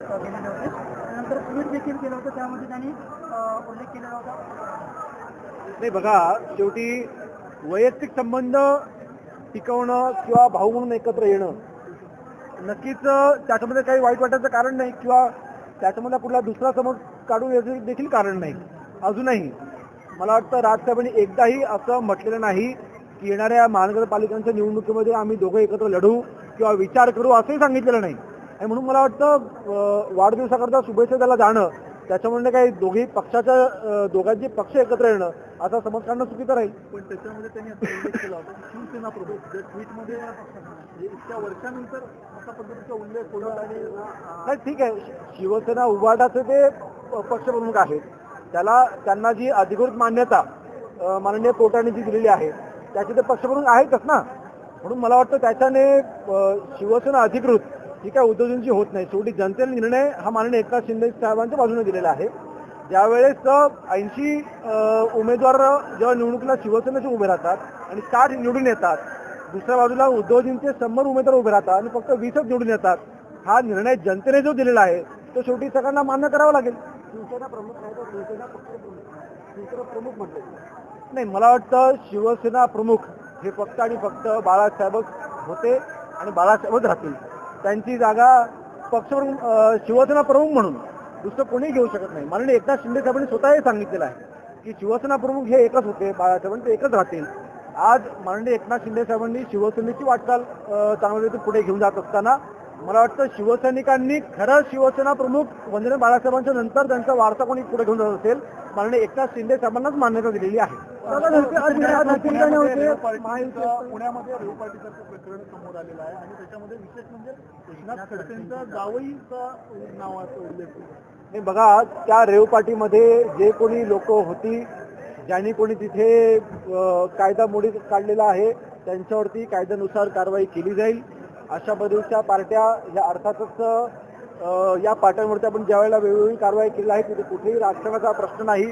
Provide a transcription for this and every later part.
त्यानंतर ट्विट देखील केलं होतं. त्यामध्ये त्यांनी उल्लेख केलेला होता. नाही बघा शेवटी वैयक्तिक संबंध टिकवणं किंवा भाऊ म्हणून एकत्र येणं नक्कीच त्याच्यामध्ये काही वाईट वाटायचं कारण नाही किंवा त्याच्यामध्ये कुठला दुसरा समोर काढून याचं देखील कारण नाही. अजूनही मला वाटतं राजसाहेबांनी एकदाही असं म्हटलेलं नाही की येणाऱ्या महानगरपालिकांच्या निवडणुकीमध्ये आम्ही दोघं एकत्र लढू किंवा विचार करू असंही सांगितलेलं नाही. आणि म्हणून मला वाटतं वाढदिवसाकरता शुभेच्छा त्याला जाणं त्याच्यामुळे काही दोघी पक्षाच्या दोघांचे पक्ष एकत्र येणं असा समज काढणं चुकीचं राहील. पण त्याच्यामध्ये त्यांनी शिवसेना प्रमुख ज्या ट्विटमध्ये इतक्या वर्षानंतर अशा पद्धतीचा उल्लेख होणार आणि नाही ठीक आहे. शिवसेना उभाटाचे ते पक्षप्रमुख आहेत. त्याला त्यांना जी अधिकृत मान्यता माननीय कोर्टाने जी दिलेली आहे त्याचे ते पक्षप्रमुख आहेतच ना. म्हणून मला वाटतं त्याच्याने शिवसेना अधिकृत ही काय उद्योजकांची होत नाही. शेवटी जनतेने निर्णय हा माननीय एकनाथ शिंदे साहेबांच्या बाजूने दिलेला आहे. ज्यावेळेस ऐंशी उमेदवार जेव्हा निवडणुकीला शिवसेनेचे उभे राहतात आणि साठ निवडून येतात दुसऱ्या बाजूला उद्योजकांचे शंभर उमेदवार उभे राहतात आणि फक्त वीसच निवडून येतात हा निर्णय जनतेने जो दिलेला आहे तो शेवटी सगळ्यांना मान्य करावा लागेल. शिवसेना प्रमुख तर शिवसेना शिवसेना प्रमुख म्हटले. नाही मला वाटतं शिवसेना प्रमुख हे फक्त आणि फक्त बाळासाहेबच होते आणि बाळासाहेबच राहतील. त्यांची जागा पक्षप्रमुख शिवसेना प्रमुख म्हणून. दुसरं कोणी घेऊ शकत नाही. माननीय एकनाथ शिंदे साहेबांनी स्वतःही सांगितलेलं आहे की शिवसेना प्रमुख हे एकच होते बाळासाहेबांनी ते एकच राहतील. आज माननीय एकनाथ शिंदे साहेबांनी शिवसेनेची वाटचाल चांगल्या रीती पुढे घेऊन जात असताना मला वाटतं शिवसैनिकांनी खरं शिवसेना प्रमुख वंदने बाळासाहेबांच्या नंतर त्यांचा वारसा कोणी पुढे घेऊन जात असेल माननीय एकनाथ शिंदे साहेबांनाच मान्यता दिलेली आहे. पुण्यामध्ये रेव पार्टीसारखं प्रकरण समोर आलेलं आहे आणि त्याच्यामध्ये विशेष म्हणजे एकनाथ खडसेंचा जावईचा नावाचा उल्लेख बघा त्या रेव पार्टीमध्ये जे कोणी लोक होती ज्यांनी कोणी तिथे कायदा मोडी काढलेला आहे त्यांच्यावरती कायद्यानुसार कारवाई केली जाईल. अशा पद्धतीच्या पार्ट्या या अर्थातच या पार्ट्यांवरती आपण ज्या वेळेला वेगवेगळी कारवाई केली आहे तिथे कुठेही राजकारणाचा प्रश्न नाही.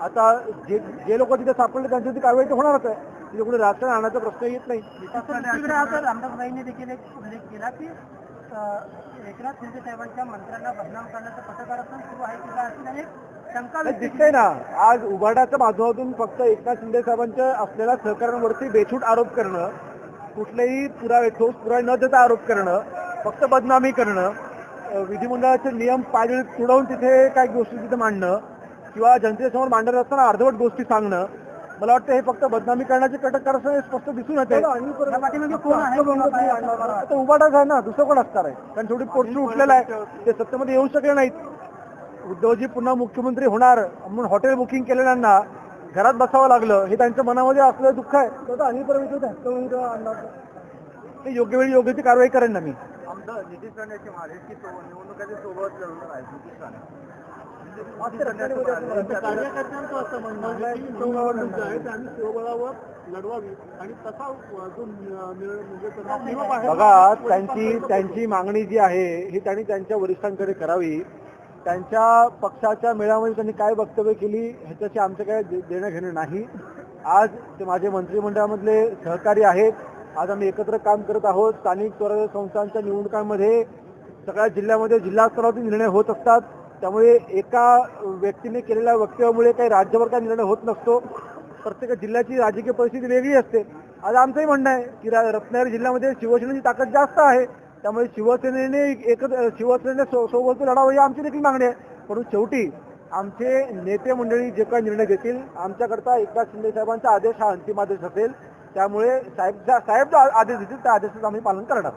आता जे जे लोक तिथे सापडले त्यांच्यावरती कारवाई तर होणारच आहे. तिथे कुठे राजकारण आणण्याचा प्रश्न येत नाही. रामदासबाईंनी देखील एक उल्लेख केला की एकनाथ शिंदे साहेबांच्या मंत्र्यांना बदनाम करण्याचं पथकारस्थान सुरू आहे की काय अशी नाही. दिसतंय ना. आज उभाटाच्या माध्यमातून फक्त एकनाथ शिंदे साहेबांच्या असलेल्या सहकार्यांवरती बेछूट आरोप करणं कुठलेही पुरावे ठोस पुरावे न देता आरोप करणं फक्त बदनामी करणं विधिमंडळाचे नियम पायदळी तुडवून तिथे काही गोष्टी तिथे मांडणं किंवा जनतेसमोर मांडत असताना अर्धवट गोष्टी सांगणं मला वाटतं हे फक्त बदनामी करण्याचे कटक हे स्पष्ट दिसून येते. असं उभाटाच आहे? ना दुसरं कोण असणार आहे? कारण शेवटी पोटशी उठलेला आहे. ते सत्तेमध्ये येऊ शकले नाहीत. उद्धवजी पुन्हा मुख्यमंत्री होणार म्हणून हॉटेल बुकिंग केलेल्यांना घरात बसावं लागलं हे त्यांच्या मनामध्ये असलेलं दुःख आहे ते योग्य वेळी योग्य ती कारवाई करेन ना मी. आमदार नितीश राणेची महाराष्ट्र निवडणुकाच्या सोबत लढवणार आहे नितीश राणे. कार्यकर्त्यांचं असं म्हणणं आहे की निवडणूक आहे ते आम्ही स्वबळावर लढवावी आणि तसा जो निर्णय म्हणजे त्याचा नियम आहे. बघा त्यांची त्यांची मागणी जी आहे ही त्यांनी त्यांच्या वरिष्ठांकडे करावी. त्यांच्या पक्षाच्या मेळाव्यामध्ये त्यांनी काय वक्तव्य केली ह्याच्याशी आमचं काय देणं घेणं नाही. आज ते माझे मंत्रिमंडळामधले सहकारी आहेत. आज आम्ही एकत्र काम करत आहोत. स्थानिक स्वराज्य संस्थांच्या निवडणुकांमध्ये सगळ्या जिल्ह्यामध्ये जिल्हास्तरावरती निर्णय होत असतात. त्यामुळे एका व्यक्तीने केलेल्या वक्तव्यामुळे काही राज्यावर काही निर्णय होत नसतो. प्रत्येक जिल्ह्याची राजकीय परिस्थिती वेगळी असते. आज आमचंही म्हणणं आहे की रत्नागिरी जिल्ह्यामध्ये शिवसेनेची ताकद जास्त आहे. त्यामुळे शिवसेनेने एकत्र शिवसेनेने सो- सोबत लढावं ही आमची देखील मागणी आहे. परंतु शेवटी आमचे नेते मंडळी जे काही निर्णय घेतील आमच्याकरता एकनाथ शिंदे साहेबांचा आदेश हा अंतिम आदेश असेल. त्यामुळे साहेब साहेब जो आदेश देतील त्या आदेशाचं आम्ही पालन करणार.